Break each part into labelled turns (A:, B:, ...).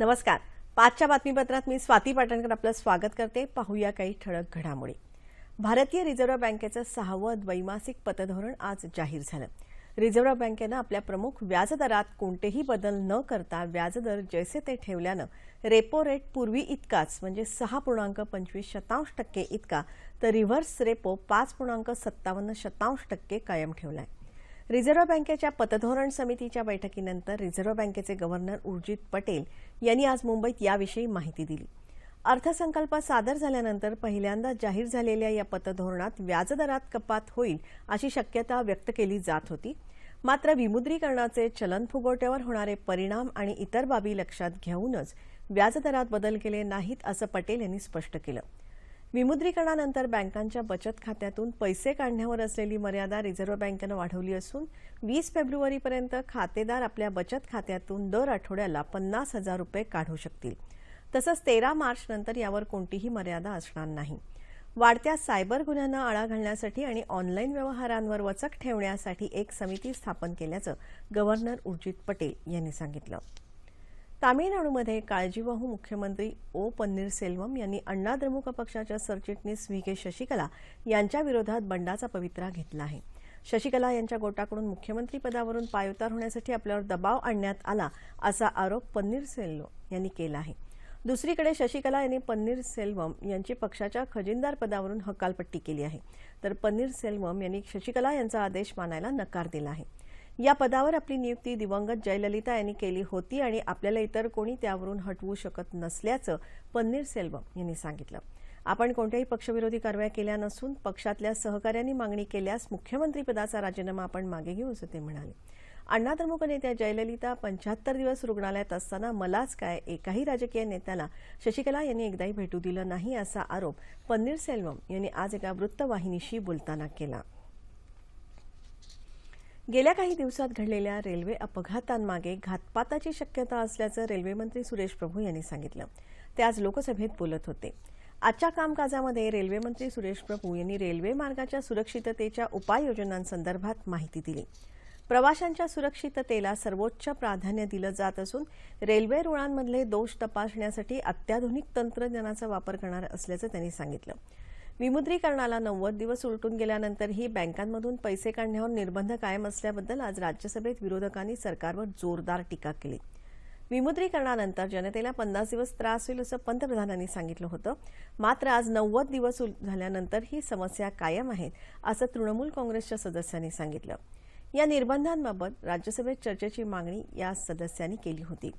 A: नमस्कार. पाचच्या बातमीपत्रात मी स्वाती पाटणकर आपलं स्वागत करते. पाहूया काही ठळक घडामोडी. भारतीय रिझर्व्ह बँकेचं सहावं द्वैमासिक पतधोरण आज जाहीर झालं. रिझर्व्ह बँकेनं आपल्या प्रमुख व्याजदरात कोणतेही बदल न करता व्याजदर जैसे ते ठेवल्यानं रेपो रेट पूर्वी इतकाच म्हणजे सहा पूर्णांक पंचवीस शतांश टक्के इतका तर रिव्हर्स रेपो पाच पूर्णांक सत्तावन्न शतांश टक्के कायम ठेवला आहे रिझर्व्ह बँकेच्या पतधोरण समितीच्या बैठकीनंतर रिझर्व्ह बँकेचे गव्हर्नर उर्जित पटेल यांनी आज मुंबईत याविषयी माहिती दिली. अर्थसंकल्प सादर झाल्यानंतर पहिल्यांदा जाहीर झालेल्या या पतधोरणात व्याजदरात कपात होईल अशी शक्यता व्यक्त केली जात होती. मात्र विमुद्रीकरणाचे चलन फुगवट्यावर होणारे परिणाम आणि इतर बाबी लक्षात घेऊनच व्याजदरात बदल केले नाहीत असं पटेल यांनी स्पष्ट केलं. विमुद्रीकरणानंतर बँकांच्या बचत खात्यातून पैसे काढण्यावर असलेली मर्यादा रिझर्व्ह बँकेनं वाढवली असून वीस फेब्रुवारीपर्यंत खातेदार आपल्या बचत खात्यातून दर आठवड्याला पन्नास हजार रुपये काढू शकतील. तसंच तेरा मार्च नंतर यावर कोणतीही मर्यादा असणार नाही. वाढत्या सायबर गुन्ह्यांना आळा घालण्यासाठी आणि ऑनलाईन व्यवहारांवर वचक ठेवण्यासाठी एक समिती स्थापन केल्याचं गव्हर्नर उर्जित पटेल यांनी सांगितलं. तामिळनाडूमध्ये काळजीवाहू मुख्यमंत्री ओ पन्नीरसेल्वम यांनी अण्णा द्रमुक पक्षाच्या सरचिटणीस व्ही के शशिकला यांच्या विरोधात बंडाचा पवित्रा घेतला आहे. शशिकला यांच्या गोटाकडून मुख्यमंत्री पदावरून पायउतार होण्यासाठी आपल्यावर दबाव आणण्यात आला असा आरोप पन्नीरसेल्वम यांनी केला आहे. दुसरीकडे शशिकला यांनी पन्नीरसेल्वम यांची पक्षाच्या खजिनदार पदावरून हकालपट्टी केली आहे. तर पन्नीरसेल्वम यांनी शशिकला यांचा आदेश मानायला नकार दिला आहे. या पदावर आपली नियुक्ती दिवंगत जयललिता यांनी केली होती आणि आपल्याला इतर कोणी त्यावरून हटवू शकत नसल्याचं पन्नीरसेल्वम यांनी सांगितलं. आपण कोणत्याही पक्षविरोधी कारवाया केल्या नसून पक्षातल्या सहकाऱ्यांनी मागणी केल्यास मुख्यमंत्रीपदाचा राजीनामा आपण मागे घेऊ असं ते म्हणाले. अण्णाद्रमुक नेत्या जयललिता पंच्याहत्तर दिवस रुग्णालयात असताना मलाच काय एकाही राजकीय नेत्याला शशिकला यांनी एकदाही भेटू दिलं नाही असा आरोप पन्नीरसेल्वम यांनी आज एका वृत्तवाहिनीशी बोलताना केला. गेल्या काही दिवसात घडलेल्या रेल्वे अपघातांमागे घातपाताची शक्यता असल्याचं रेल्वेमंत्री सुरेश प्रभू यांनी सांगितलं. ते आज लोकसभेत बोलत होते. आजच्या कामकाजामध्ये रेल्वेमंत्री सुरेश प्रभू यांनी रेल्वे मार्गाच्या सुरक्षिततेच्या उपाययोजनांसंदर्भात माहिती दिली. प्रवाशांच्या सुरक्षिततेला सर्वोच्च प्राधान्य दिलं जात असून रेल्वे रुळांमधले दोष तपासण्यासाठी अत्याधुनिक तंत्रज्ञानाचा वापर करणार असल्याचं त्यांनी सांगितलं. विमुद्रीकरणाला नव्वद दिवस उलटून गेल्यानंतरही बँकांमधून पैसे काढण्यावर निर्बंध कायम असल्याबद्दल आज राज्यसभेत विरोधकांनी सरकारवर जोरदार टीका केली. विमुद्रीकरणानंतर जनतेला पन्नास दिवस त्रास होईल असं पंतप्रधानांनी सांगितलं होतं. मात्र आज नव्वद दिवस झाल्यानंतर ही समस्या कायम आहेत असं तृणमूल काँग्रेसच्या सदस्यांनी सांगितलं. या निर्बंधांबाबत राज्यसभेत चर्चेची मागणी या सदस्यांनी केली होती.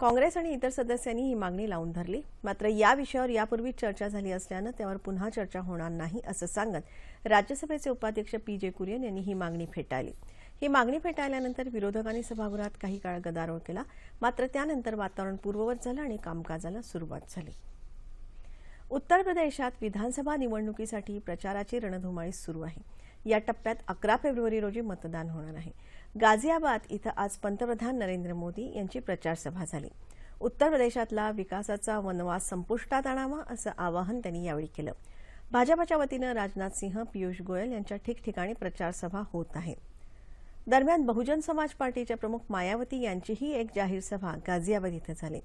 A: काँग्रेस आणि इतर सदस्यांनी ही मागणी लावून धरली. मात्र या विषयावर यापूर्वी चर्चा झाली असल्यानं त्यावर पुन्हा चर्चा होणार नाही असं सांगत राज्यसभेचे उपाध्यक्ष पी जे कुरियन यांनी ही मागणी फेटाळली. ही मागणी फेटाळल्यानंतर विरोधकांनी सभागृहात काही काळ गदारोळ केला. मात्र त्यानंतर वातावरण पूर्ववत झालं आणि कामकाजाला सुरुवात झाली. उत्तर प्रदेशात विधानसभा निवडणुकीसाठी प्रचाराची रणधुमाळी सुरू आहे. या टप्प्यात अकरा फेब्रुवारी रोजी मतदान होणार आहे. गाझियाबाद इथं आज पंतप्रधान नरेंद्र मोदी यांची प्रचारसभा झाली. उत्तर प्रदेशातला विकासाचा वनवास संपुष्टात आणावा असं आवाहन त्यांनी यावेळी केलं. भाजपाच्या वतीनं राजनाथ सिंह पियुष गोयल यांच्या ठिकठिकाणी प्रचारसभा होत आहे. दरम्यान बहुजन समाज पार्टीच्या प्रमुख मायावती यांचीही एक जाहीर सभा गाझियाबाद इथं झाली.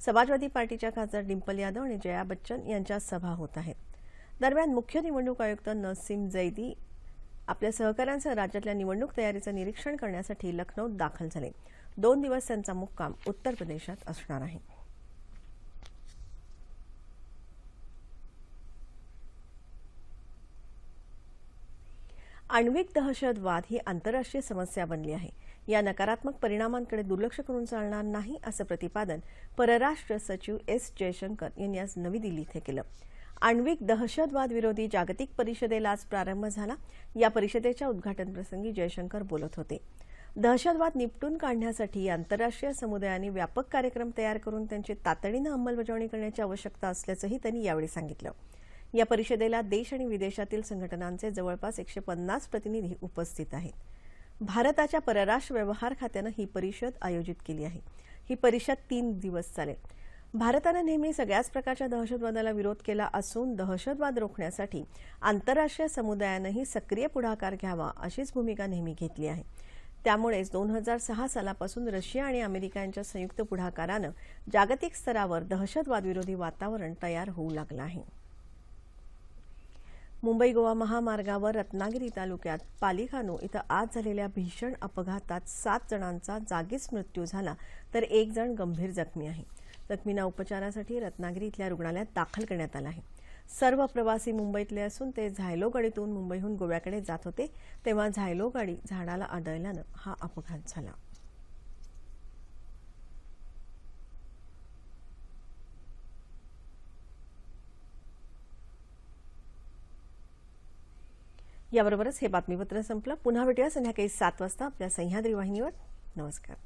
A: समाजवादी पार्टीच्या खासदार डिंपल यादव आणि जया बच्चन यांच्या सभा होत आहेत दरम्यान मुख्य निवडणूक आयुक्त नसीम जैदी आपल्या सहकाऱ्यांसह राज्यातल्या निवडणूक तयारीचं निरीक्षण करण्यासाठी लखनौत दाखल झाले. दोन दिवस त्यांचा मुक्काम उत्तर प्रदेशात असणार आहे. आण्विक दहशतवाद ही आंतरराष्ट्रीय समस्या बनली आहे. या नकारात्मक परिणामांकडे दुर्लक्ष करून चालणार नाही असं प्रतिपादन परराष्ट्र सचिव एस जयशंकर यांनी आज नवी दिल्ली इथे केलं. आण्विक दहशतवाद विरोधी जागतिक परिषदेला आज प्रारंभ झाला. या परिषदेच्या उद्घाटनप्रसंगी जयशंकर बोलत होते. दहशतवाद निपटून काढण्यासाठी आंतरराष्ट्रीय समुदायाने व्यापक कार्यक्रम तयार करून त्यांची तातडीनं अंमलबजावणी करण्याची आवश्यकता असल्याचंही त्यांनी यावेळी सांगितलं. या परिषदेला देश आणि विदेशातील संघटनांचे जवळपास एकशे पन्नास प्रतिनिधी उपस्थित आहेत. भारताच्या परराष्ट्र व्यवहार खात्यानं ही परिषद आयोजित केली आहे. ही परिषद तीन दिवस चालेल. भारतानं नेहमी सगळ्याच प्रकारच्या दहशतवादाला विरोध केला असून दहशतवाद रोखण्यासाठी आंतरराष्ट्रीय समुदायानंही सक्रिय पुढाकार घ्यावा अशीच भूमिका नेहमी घेतली आहे. त्यामुळेच दोन हजार सहा सालापासून रशिया आणि अमेरिका यांच्या संयुक्त पुढाकारानं जागतिक स्तरावर दहशतवादविरोधी वातावरण तयार होऊ लागलं आहे. मुंबई गोवा महामार्गावर रत्नागिरी तालुक्यात पालिखानो इथं आज झालेल्या भीषण अपघातात सात जणांचा जागीच मृत्यू झाला तर एक जण गंभीर जखमी आहे. जखमींना उपचारासाठी रत्नागिरी इथल्या रुग्णालयात दाखल करण्यात आलं आहे. सर्व प्रवासी मुंबईतले असून ते झायलो गाडीतून मुंबईहून गोव्याकडे जात होते. तेव्हा झायलो गाडी झाडाला आदळल्यानं हा अपघात झाला. याबरोबरच हे बातमीपत्र संपलं. पुन्हा भेटूया संध्याकाळी सात वाजता. आपल्या सह्याद्री वाहिनीवर. नमस्कार.